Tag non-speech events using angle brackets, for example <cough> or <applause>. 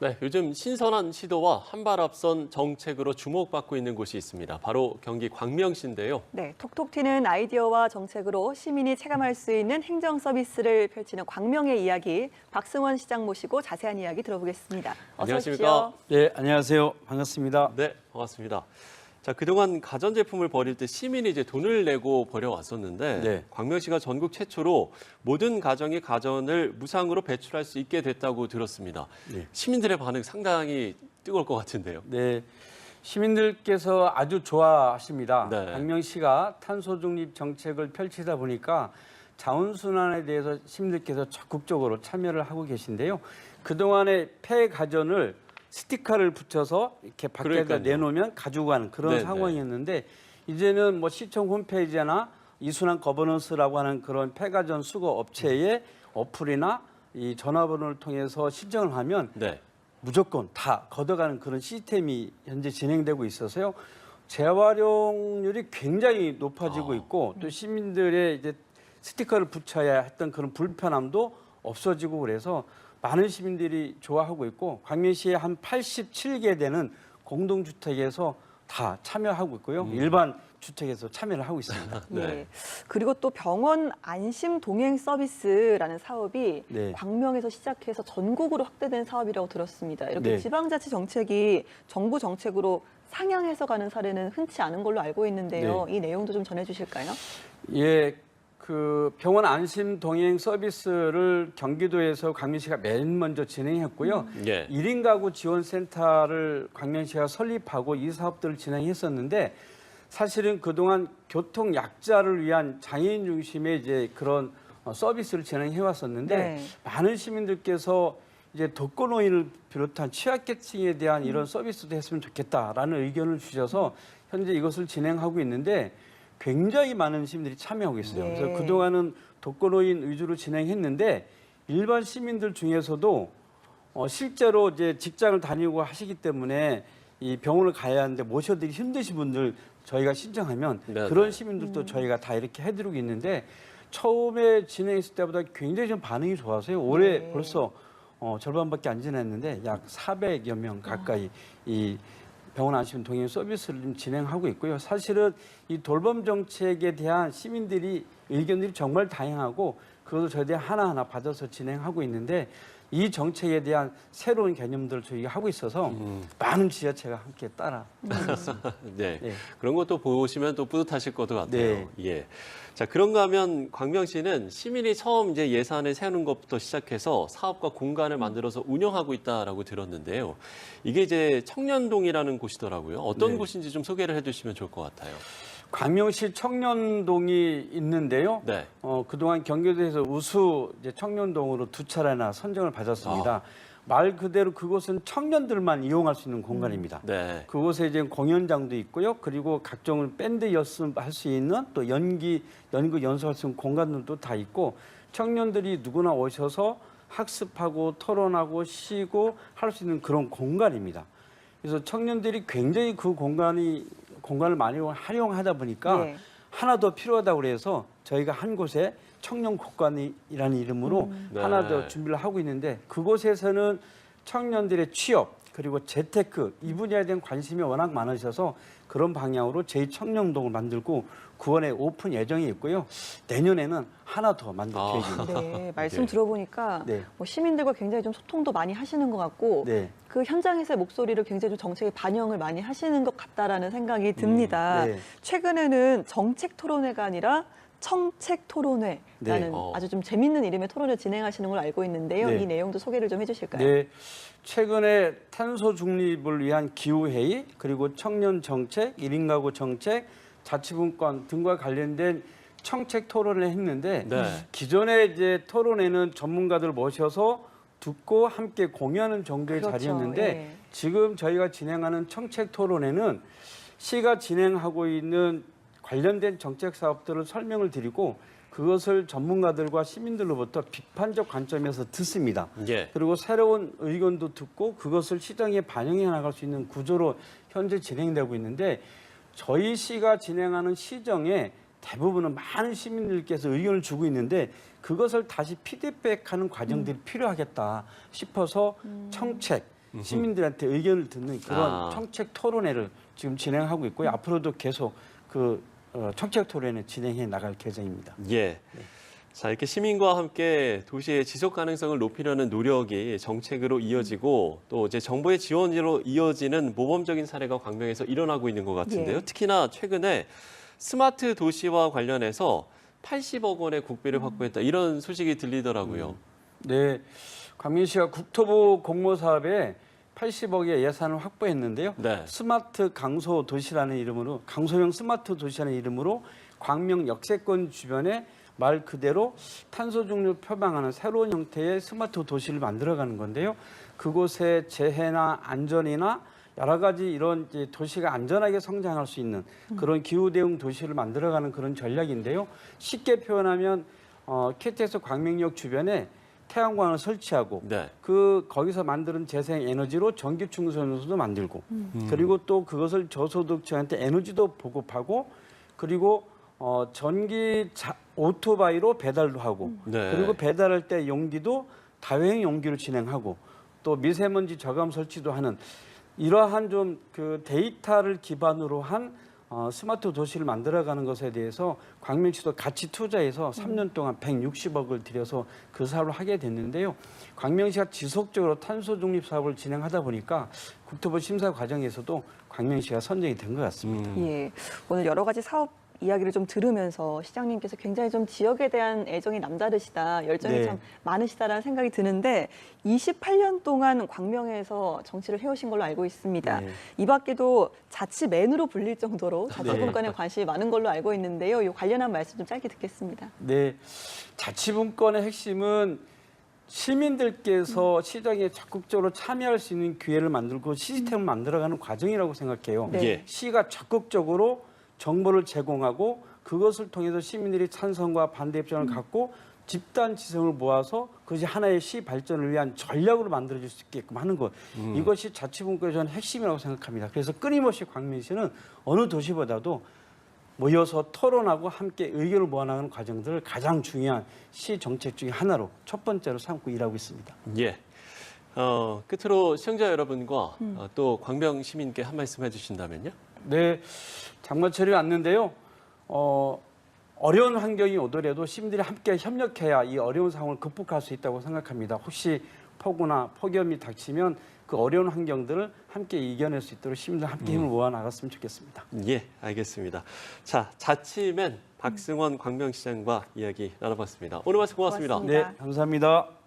네, 요즘 신선한 시도와 한발 앞선 정책으로 주목받고 있는 곳이 있습니다. 바로 경기 광명시인데요. 네, 톡톡 튀는 아이디어와 정책으로 시민이 체감할 수 있는 행정 서비스를 펼치는 광명의 이야기 박승원 시장 모시고 자세한 이야기 들어보겠습니다. 어서 안녕하십니까? 오십시오. 네, 안녕하세요. 반갑습니다. 네, 반갑습니다. 자, 그동안 가전제품을 버릴 때 시민이 이제 돈을 내고 버려왔었는데 네. 광명시가 전국 최초로 모든 가정이 가전을 무상으로 배출할 수 있게 됐다고 들었습니다. 네. 시민들의 반응 상당히 뜨거울 것 같은데요. 네, 시민들께서 아주 좋아하십니다. 네. 광명시가 탄소 중립 정책을 펼치다 보니까 자원순환에 대해서 시민들께서 적극적으로 참여를 하고 계신데요. 그동안에 폐 가전을 스티커를 붙여서 이렇게 밖에다 그러니까요. 내놓으면 가지고 가는 그런 네, 네. 상황이었는데 이제는 뭐 시청 홈페이지나 이순환 거버넌스라고 하는 그런 폐가전 수거 업체의 어플이나 이 전화번호를 통해서 신청을 하면 네. 무조건 다 걷어가는 그런 시스템이 현재 진행되고 있어서요. 재활용률이 굉장히 높아지고 아. 있고 또 시민들의 이제 스티커를 붙여야 했던 그런 불편함도 없어지고 그래서 많은 시민들이 좋아하고 있고 광명시에 한 87개 되는 공동주택에서 다 참여하고 있고요. 음. 일반 주택에서 참여를 하고 있습니다. <laughs> 네. 예. 그리고 또 병원 안심 동행 서비스라는 사업이 네. 광명에서 시작해서 전국으로 확대된 사업이라고 들었습니다. 이렇게 네. 지방자치 정책이 정부 정책으로 상향해서 가는 사례는 흔치 않은 걸로 알고 있는데요. 네. 이 내용도 좀 전해 주실까요? 예, 그 병원 안심 동행 서비스를 경기도에서 광명시가 맨 먼저 진행했고요. 예. 일 1인 가구 지원 센터를 광명시가 설립하고 이 사업들을 진행했었는데 사실은 그동안 교통 약자를 위한 장애인 중심의 이제 그런 어, 서비스를 진행해 왔었는데 네. 많은 시민들께서 이제 독거노인을 비롯한 취약계층에 대한 이런 서비스도 했으면 좋겠다라는 의견을 주셔서 현재 이것을 진행하고 있는데 굉장히 많은 시민들이 참여하고 있어요. 네. 그래서 그동안은 독거노인 위주로 진행했는데 일반 시민들 중에서도 어, 실제로 이제 직장을 다니고 하시기 때문에 이 병원을 가야 하는데 모셔드리기 힘드신 분들 저희가 신청하면 네, 네. 그런 시민들도 저희가 다 이렇게 해드리고 있는데 처음에 진행했을 때보다 굉장히 좀 반응이 좋아서요. 올해 네. 벌써 어, 절반밖에 안 지났는데 약 400여 명 가까이 이 병원 안심 동행 서비스를 좀 진행하고 있고요. 사실은 이 돌봄 정책에 대한 시민들이 의견들이 정말 다양하고 그것을 저희들이 하나하나 받아서 진행하고 있는데 이 정책에 대한 새로운 개념들을 저희가 하고 있어서 음. 많은 지자체가 함께 따라 <laughs> 네. 네. 그런 것도 보시면 또 뿌듯하실 것도 같아요. 네. 예. 자, 그런가 하면 광명시는 시민이 처음 이제 예산을 세우는 것부터 시작해서 사업과 공간을 만들어서 운영하고 있다라고 들었는데요. 이게 이제 청년동이라는 곳이더라고요. 어떤 네. 곳인지 좀 소개를 해 주시면 좋을 것 같아요. 광명시 청년동이 있는데요. 네. 어, 그동안 경기도에서 우수 청년동으로 두 차례나 선정을 받았습니다. 말 그대로 그곳은 청년들만 이용할 수 있는 공간입니다. 네. 그곳에 이제 공연장도 있고요. 그리고 각종 밴드 연습할 수 있는 또 연기, 연극 연습할 수 있는 공간들도 다 있고 청년들이 누구나 오셔서 학습하고 토론하고 쉬고 할 수 있는 그런 공간입니다. 그래서 청년들이 굉장히 그 공간이 공간을 많이 활용하다 보니까 네. 하나 더 필요하다고 그래서 저희가 한 곳에 청년 국관이라는 이름으로 네. 하나 더 준비를 하고 있는데 그곳에서는 청년들의 취업 그리고 재테크 이 분야에 대한 관심이 워낙 많으셔서 그런 방향으로 제2청년동을 만들고 9월에 오픈 예정이 있고요. 내년에는 하나 더 만들 아. 계획입니다. 네, <laughs> 말씀 네. 들어보니까 네. 뭐 시민들과 굉장히 좀 소통도 많이 하시는 것 같고 네. 그 현장에서의 목소리를 굉장히 좀 정책에 반영을 많이 하시는 것 같다라는 생각이 듭니다. 네. 최근에는 정책 토론회가 아니라 청책 토론회라는 네. 어. 아주 좀 재밌는 이름의 토론을 진행하시는 걸 알고 있는데요. 네. 이 내용도 소개를 좀 해주실까요? 네. 최근에 탄소 중립을 위한 기후회의 그리고 청년 정책, 1인 가구 정책, 자치분권 등과 관련된 청책 토론을 했는데 네. 기존에 이제 토론회는 전문가들 모셔서 듣고 함께 공유하는 정도의 그렇죠. 자리였는데 예. 지금 저희가 진행하는 청책 토론회는 시가 진행하고 있는 관련된 정책 사업들을 설명을 드리고 그것을 전문가들과 시민들로부터 비판적 관점에서 듣습니다. 예. 그리고 새로운 의견도 듣고 그것을 시장에 반영해 나갈 수 있는 구조로 현재 진행되고 있는데 저희 시가 진행하는 시정에 대부분은 많은 시민들께서 의견을 주고 있는데 그것을 다시 피드백하는 과정들이 필요하겠다 싶어서 청책 시민들한테 의견을 듣는 그런 아. 청책 토론회를 지금 진행하고 있고요. 앞으로도 계속 그 어, 청책 토론회 진행해 나갈 계획입니다. 예. 자, 이렇게 시민과 함께 도시의 지속 가능성을 높이려는 노력이 정책으로 이어지고 또 이제 정부의 지원으로 이어지는 모범적인 사례가 광명에서 일어나고 있는 것 같은데요. 예. 특히나 최근에 스마트 도시와 관련해서 80억 원의 국비를 확보했다 이런 소식이 들리더라고요. 네, 광명시가 국토부 공모 사업에 80억의 예산을 확보했는데요. 네. 스마트 강소 도시라는 이름으로 강소형 스마트 도시라는 이름으로 광명 역세권 주변에 말 그대로 탄소 중립 표방하는 새로운 형태의 스마트 도시를 만들어가는 건데요. 그곳에 재해나 안전이나 여러 가지 이런 도시가 안전하게 성장할 수 있는 그런 기후 대응 도시를 만들어가는 그런 전략인데요. 쉽게 표현하면 어, KTX 광명역 주변에 태양광을 설치하고 네. 그 거기서 만드는 재생 에너지로 전기 충전소도 만들고 그리고 또 그것을 저소득층한테 에너지도 보급하고 그리고 어 전기 자, 오토바이로 배달도 하고 네. 그리고 배달할 때 용기도 다회용 용기로 진행하고 또 미세먼지 저감 설치도 하는 이러한 좀 그 데이터를 기반으로 한 어, 스마트 도시를 만들어가는 것에 대해서 광명시도 같이 투자해서 3년 동안 160억을 들여서 그 사업을 하게 됐는데요. 광명시가 지속적으로 탄소 중립 사업을 진행하다 보니까 국토부 심사 과정에서도 광명시가 선정이 된 것 같습니다. 음. 예, 오늘 여러 가지 사업 이야기를 좀 들으면서 시장님께서 굉장히 좀 지역에 대한 애정이 남다르시다, 열정이 네. 참 많으시다라는 생각이 드는데 28년 동안 광명에서 정치를 해오신 걸로 알고 있습니다. 네. 이 밖에도 자치맨으로 불릴 정도로 자치분권에 네. 관심이 많은 걸로 알고 있는데요. 이 관련한 말씀 좀 짧게 듣겠습니다. 네, 자치분권의 핵심은 시민들께서 시장에 적극적으로 참여할 수 있는 기회를 만들고 시스템을 만들어가는 과정이라고 생각해요. 네. 예. 시가 적극적으로 정보를 제공하고 그것을 통해서 시민들이 찬성과 반대 입장을 갖고 집단 지성을 모아서 그것이 하나의 시 발전을 위한 전략으로 만들어질 수 있게끔 하는 것 이것이 자치분권의 저는 핵심이라고 생각합니다. 그래서 끊임없이 광명시는 어느 도시보다도 모여서 토론하고 함께 의견을 모아나가는 과정들을 가장 중요한 시 정책 중에 하나로 첫 번째로 삼고 일하고 있습니다. 예. 어, 끝으로 시청자 여러분과 어, 또 광명 시민께 한 말씀 해주신다면요. 네, 장마철이 왔는데요. 어, 어려운 환경이 오더라도 시민들이 함께 협력해야 이 어려운 상황을 극복할 수 있다고 생각합니다. 혹시 폭우나 폭염이 닥치면 그 어려운 환경들을 함께 이겨낼 수 있도록 시민들 함께 힘을 모아 나갔으면 좋겠습니다. 예, 알겠습니다. 자, 자치맨 박승원 광명시장과 이야기 나눠봤습니다. 오늘 말씀 고맙습니다. 고맙습니다. 네, 감사합니다.